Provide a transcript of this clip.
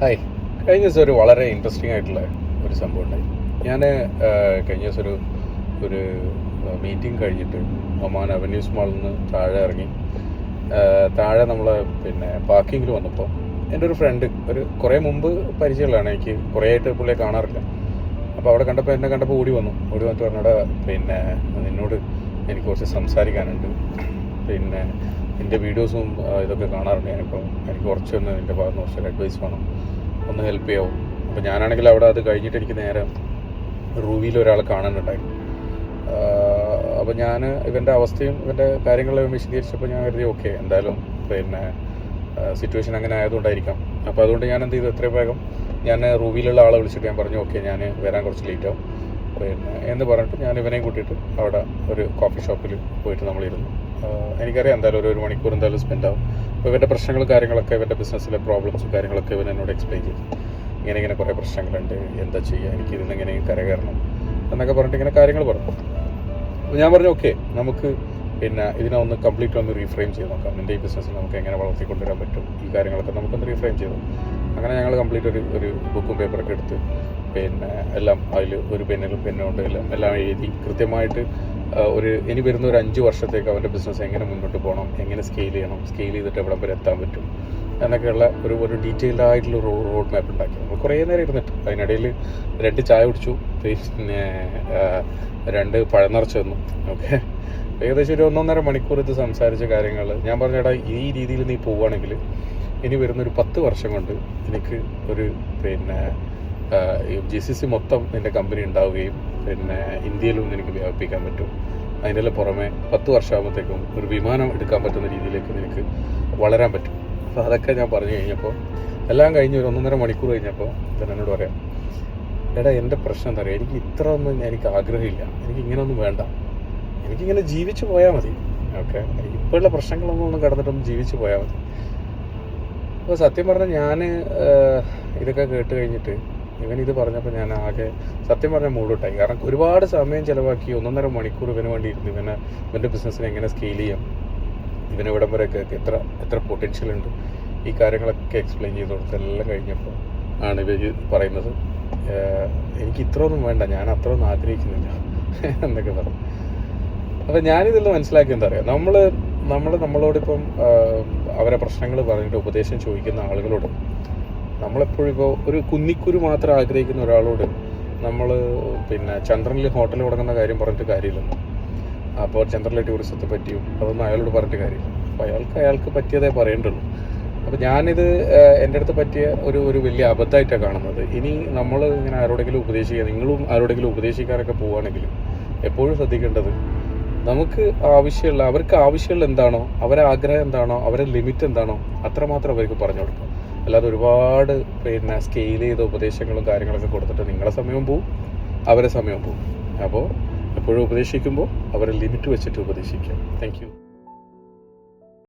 Hi കഴിഞ്ഞ ദിവസം ഒരു വളരെ ഇൻട്രസ്റ്റിംഗ് ആയിട്ടുള്ള ഒരു സംഭവം ഉണ്ടായി. ഞാൻ കഴിഞ്ഞ ദിവസം ഒരു ഒരു മീറ്റിംഗ് കഴിഞ്ഞിട്ട് ഒമാൻ അവന്യൂസ് മാളിൽ നിന്ന് താഴെ ഇറങ്ങി. താഴെ നമ്മൾ പിന്നെ പാർക്കിങ്ങിൽ വന്നപ്പോൾ എന്റെ ഒരു ഫ്രണ്ട് ഒരു കുറേ മുമ്പ് പരിചയമുള്ളതാണ്. എനിക്ക് കുറേ ആയിട്ട് പുള്ളിയെ കാണാറില്ല. അപ്പോൾ അവിടെ കണ്ടപ്പോൾ എന്നെ കണ്ടപ്പോൾ ഓടി വന്നു. ഓടി വന്നിട്ട് പറഞ്ഞോടെ പിന്നെ നിന്നോട് എനിക്ക് കുറച്ച് സംസാരിക്കാനുണ്ട്. പിന്നെ നിന്റെ വീഡിയോസും ഇതൊക്കെ കാണാറുണ്ട്. ഞാനിപ്പം എനിക്ക് കുറച്ചൊന്ന് നിന്റെ ഭാഗത്ത് നിന്ന് കുറച്ചൊരു അഡ്വൈസ് വേണം. ഒന്ന് ഹെൽപ്പ് ചെയ്യാവും? അപ്പോൾ ഞാനാണെങ്കിൽ അവിടെ അത് കഴിഞ്ഞിട്ട് എനിക്ക് നേരെ റൂവിയിൽ ഒരാളെ കാണാനുണ്ടായിരുന്നു. അപ്പോൾ ഞാൻ ഇവന്റെ അവസ്ഥയും ഇവന്റെ കാര്യങ്ങളും വിശദീകരിച്ചപ്പോൾ ഞാൻ കരുതി ഓക്കെ എന്തായാലും പിന്നെ സിറ്റുവേഷൻ അങ്ങനെ ആയതുകൊണ്ടായിരിക്കാം. അപ്പോൾ അതുകൊണ്ട് ഞാൻ എന്ത് ചെയ്തു? എത്രയും വേഗം ഞാൻ റൂവിയിലുള്ള ആളെ വിളിച്ചിട്ട് ഞാൻ പറഞ്ഞു ഓക്കെ ഞാൻ വരാൻ കുറച്ച് ലേറ്റ് ആവും. പിന്നെ എന്ന് പറഞ്ഞിട്ട് ഞാൻ ഇവനെയും കൂട്ടിയിട്ട് അവിടെ ഒരു കോഫി ഷോപ്പിൽ പോയിട്ട് നമ്മളിരുന്നു എനിക്കറിയാം എന്തായാലും ഒരു ഒരു മണിക്കൂർ എന്തായാലും സ്പെൻഡ് ആവും. അപ്പോൾ ഇവന്റെ പ്രശ്നങ്ങൾ കാര്യങ്ങളൊക്കെ ഇവന്റെ ബിസിനസ്സിലെ പ്രോബ്ലംസും കാര്യങ്ങളൊക്കെ ഇവൻ എന്നോട് എക്സ്പ്ലെയിൻ ചെയ്തു. ഇങ്ങനെ ഇങ്ങനെ കുറേ പ്രശ്നങ്ങളുണ്ട്. എന്താ ചെയ്യുക എനിക്ക് ഇതിൽ എങ്ങനെയും കരകയറണം? എന്നൊക്കെ പറഞ്ഞിട്ട് ഇങ്ങനെ കാര്യങ്ങൾ പറഞ്ഞു. അപ്പോൾ ഞാൻ പറഞ്ഞു ഓക്കെ നമുക്ക് പിന്നെ ഇതിനെ ഒന്ന് കംപ്ലീറ്റ് ഒന്ന് റീഫ്രെയിം ചെയ്ത് നോക്കാം. നിന്റെ ഈ ബിസിനസ്സിൽ നമുക്ക് എങ്ങനെ വളർത്തിക്കൊണ്ടുവരാൻ പറ്റും? ഈ കാര്യങ്ങളൊക്കെ നമുക്കൊന്ന് റീഫ്രെയിം ചെയ്തു അങ്ങനെ ഞങ്ങൾ കംപ്ലീറ്റ് ഒരു ഒരു ബുക്കും പേപ്പറൊക്കെ എടുത്ത് പിന്നെ എല്ലാം അതിൽ ഒരു പെന്നിലും പെന്നുകൊണ്ട് എല്ലാം എല്ലാം എഴുതി കൃത്യമായിട്ട് ഒരു ഇനി വരുന്ന ഒരു അഞ്ച് വർഷത്തേക്ക് അവന്റെ ബിസിനസ് എങ്ങനെ മുന്നോട്ട് പോകണം എങ്ങനെ സ്കെയിൽ ചെയ്യണം സ്കെയിൽ ചെയ്തിട്ട് എവിടെ വരെ എത്താൻ പറ്റും എന്നൊക്കെയുള്ള ഒരു ഒരു ഡീറ്റെയിൽഡ് ആയിട്ടുള്ള ഒരു റോഡ് മാപ്പ് ഉണ്ടാക്കി. നമ്മൾ കുറേ നേരം ഇരുന്നിട്ട് അതിനിടയിൽ രണ്ട് ചായ കുടിച്ചു പിന്നെ രണ്ട് പഴം നിറച്ച് തന്നു. ഓക്കെ? ഏകദേശം ഒരു ഒന്നൊന്നര മണിക്കൂർ ഇത് സംസാരിച്ച കാര്യങ്ങൾ. ഞാൻ പറഞ്ഞേടാ ഈ രീതിയിൽ നീ പോവുകയാണെങ്കിൽ ഇനി വരുന്നൊരു പത്ത് വർഷം കൊണ്ട് എനിക്ക് ഒരു പിന്നെ ജി സി സി മൊത്തം നിന്റെ കമ്പനി ഉണ്ടാവുകയും പിന്നെ ഇന്ത്യയിലും നിനക്ക് വ്യാപിപ്പിക്കാൻ പറ്റും. അതിന്റെ പുറമെ പത്ത് വർഷമാകുമ്പോഴത്തേക്കും ഒരു വിമാനം എടുക്കാൻ പറ്റുന്ന രീതിയിലേക്ക് നിനക്ക് വളരാൻ പറ്റും. അപ്പോൾ അതൊക്കെ ഞാൻ പറഞ്ഞു കഴിഞ്ഞപ്പോൾ എല്ലാം കഴിഞ്ഞ് ഒരു ഒന്നൊന്നര മണിക്കൂർ കഴിഞ്ഞപ്പോൾ തന്നെ എന്നോട് പറയാം എടാ എന്റെ പ്രശ്നം എന്താ പറയുക എനിക്ക് ഇത്ര ഒന്നും എനിക്ക് ആഗ്രഹമില്ല. എനിക്ക് ഇങ്ങനെയൊന്നും വേണ്ട. എനിക്കിങ്ങനെ ജീവിച്ചു പോയാൽ മതി. ഓക്കെ? ഇപ്പോഴുള്ള പ്രശ്നങ്ങളൊന്നും ഒന്നും കടന്നിട്ടൊന്നും ജീവിച്ചു പോയാൽ മതി. അപ്പോൾ സത്യം പറഞ്ഞാൽ ഞാൻ ഇതൊക്കെ കേട്ട് കഴിഞ്ഞിട്ട് ഇവൻ ഇത് പറഞ്ഞപ്പോൾ ഞാൻ ആകെ സത്യം പറഞ്ഞ മൂടോട്ടായി. കാരണം ഒരുപാട് സമയം ചിലവാക്കി ഒന്നൊന്നര മണിക്കൂർ ഇവന് വേണ്ടി ഇരുന്നു ഇവനെ ഇവന്റെ ബിസിനസ്സിനെ എങ്ങനെ സ്കെയിൽ ചെയ്യാം. ഇവന് ഇവിടം വരെയൊക്കെ എത്ര എത്ര പൊട്ടൻഷ്യൽ ഉണ്ട്. ഈ കാര്യങ്ങളൊക്കെ എക്സ്പ്ലെയിൻ ചെയ്ത് കൊടുത്തെല്ലാം കഴിഞ്ഞപ്പോൾ ആണ് ഇവർ പറയുന്നത്. എനിക്ക് ഇത്രയൊന്നും വേണ്ട ഞാൻ അത്ര ഒന്നും ആഗ്രഹിക്കുന്നില്ല എന്നൊക്കെ പറഞ്ഞു. അപ്പം ഞാനിതെല്ലാം മനസ്സിലാക്കി എന്താ പറയുക നമ്മൾ നമ്മൾ നമ്മളോടിപ്പം അവരെ പ്രശ്നങ്ങൾ പറഞ്ഞിട്ട് ഉപദേശം ചോദിക്കുന്ന ആളുകളോട് നമ്മളെപ്പോഴും ഇപ്പോൾ ഒരു കുന്നിക്കുരു മാത്രം ആഗ്രഹിക്കുന്ന ഒരാളോട് നമ്മൾ പിന്നെ ചന്ദ്രനിൽ ഹോട്ടൽ തുടങ്ങുന്ന കാര്യം പറഞ്ഞിട്ട് കാര്യമില്ലല്ലോ അപ്പോൾ ചന്ദ്രനിലെ ടൂറിസത്തെ പറ്റിയും അതൊന്നും അയാളോട് പറഞ്ഞിട്ട് കാര്യമില്ല. അപ്പോൾ അയാൾക്ക് അയാൾക്ക് പറ്റിയതേ പറയേണ്ടുള്ളൂ. അപ്പോൾ ഞാനിത് എന്റെ അടുത്ത് പറ്റിയ ഒരു ഒരു വലിയ അബദ്ധമായിട്ടാണ് കാണുന്നത്. ഇനി നമ്മൾ ഇങ്ങനെ ആരോടെങ്കിലും ഉപദേശിക്കുക നിങ്ങളും ആരോടെങ്കിലും ഉപദേശിക്കാനൊക്കെ പോവുകയാണെങ്കിൽ എപ്പോഴും ശ്രദ്ധിക്കേണ്ടത് നമുക്ക് ആവശ്യമുള്ള അവർക്ക് ആവശ്യമുള്ള എന്താണോ അവരെ ആഗ്രഹം എന്താണോ അവരെ ലിമിറ്റ് എന്താണോ അത്രമാത്രം അവർക്ക് പറഞ്ഞു കൊടുക്കുക അല്ലാതെ ഒരുപാട് പിന്നെ സ്കെയിൽ ചെയ്ത ഉപദേശങ്ങളും കാര്യങ്ങളൊക്കെ കൊടുത്തിട്ട് നിങ്ങളെ സമയവും പോവും അവരെ സമയവും പോവും. അപ്പോൾ എപ്പോഴും ഉപദേശിക്കുമ്പോൾ അവരെ ലിമിറ്റ് വെച്ചിട്ട് ഉപദേശിക്കുക. താങ്ക്